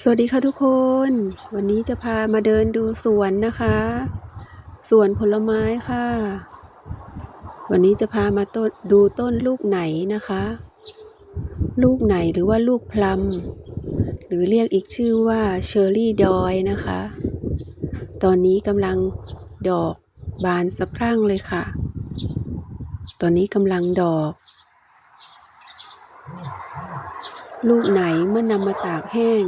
สวัสดีค่ะทุกคน วันนี้จะพามาเดินดูสวนนะคะ สวนผลไม้ค่ะ วันนี้จะพามาต้นดูต้นลูกไหนนะคะ ลูกไหนหรือว่าลูกพลัมหรือเรียกอีกชื่อว่าเชอร์รี่ดอยนะคะ ตอนนี้กำลังดอกบานสะพรั่งเลยค่ะ ตอนนี้กำลังดอกลูกไหนเมื่อนำมาตากแห้ง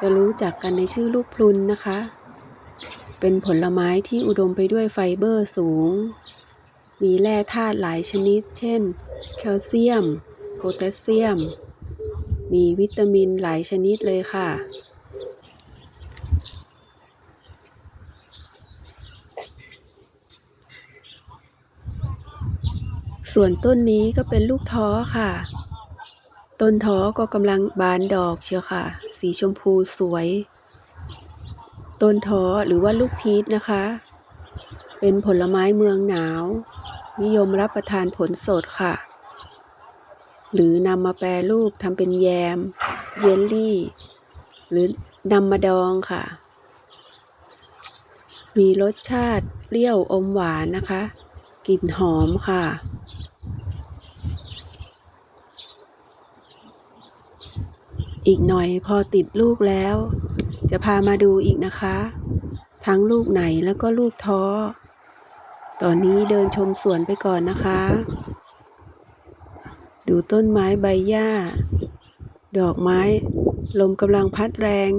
จะรู้จักกันในชื่อลูกพลุนนะคะ เป็นผลไม้ที่อุดมไปด้วยไฟเบอร์สูง มีแร่ธาตุหลายชนิด เช่น แคลเซียม โพแทสเซียม มีวิตามินหลายชนิดเลยค่ะส่วนต้นนี้ก็เป็นลูกท้อค่ะ ต้นท้อก็กำลังบานดอกเชียวค่ะ สีชมพูสวย ต้นท้อหรือว่าลูกพีชนะคะ เป็นผลไม้เมืองหนาว นิยมรับประทานผลสดค่ะ หรือนำมาแปรรูปทำเป็นแยม เยลลี่ หรือนำมาดองค่ะ มีรสชาติเปรี้ยวอมหวานนะคะ กลิ่นหอมค่ะ อีกหน่อยพอติดลูกแล้ว จะพามาดูอีกนะคะ ทั้งลูกไหนแล้วก็ลูกท้อ ตอนนี้เดินชมสวนไปก่อนนะคะ ดูต้นไม้ใบหญ้า ดอกไม้ ลมกำลังพัดแรง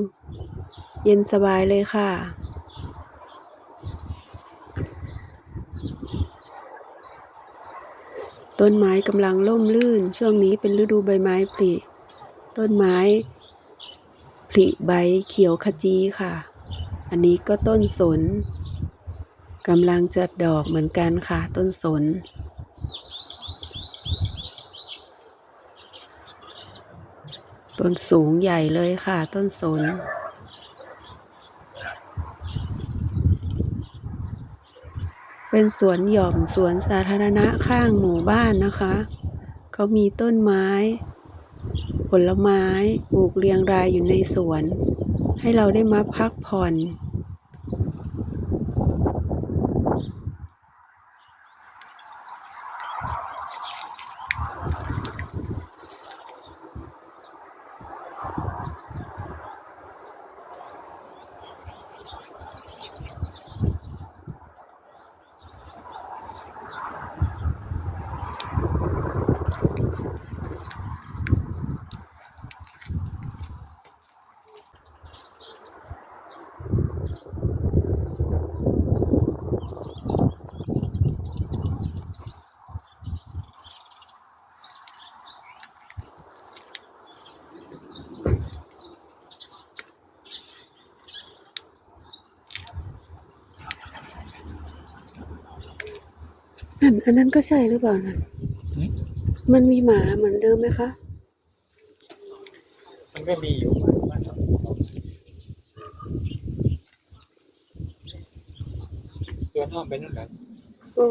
เย็นสบายเลยค่ะต้นไม้กำลังล่มลื่น ช่วงนี้เป็นฤดูใบไม้ผลิ ต้นไม้ผลิใบเขียวขจีค่ะ อันนี้ก็ต้นสนกำลังจะดอกเหมือนกันค่ะ ต้นสน ต้นสูงใหญ่เลยค่ะ ต้นสน เป็นสวนหย่อมสวนสาธารณะข้างหมู่บ้านนะคะ เขามีต้นไม้ ผลไม้ปลูกเรียงรายอยู่ในสวน ให้เราได้มาพักผ่อน อันอันนั้นก็ใช่หรือเปล่านะมันมีหมาเหมือนเดิมไหมคะ มันก็มีอยู่บ้านเราตัวน้องเป็นนั่นแหละโอ้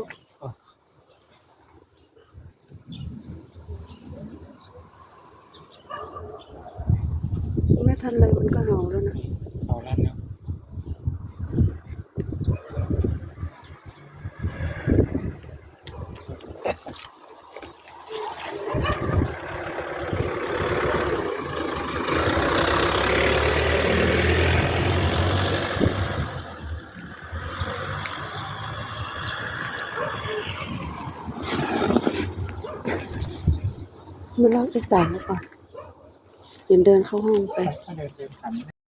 ไม่ทันเลยมันก็เห่าแล้วนะเอานั่นเนาะ มาลองอีสานก่อนเดี๋ยวเดินเข้าห้องไป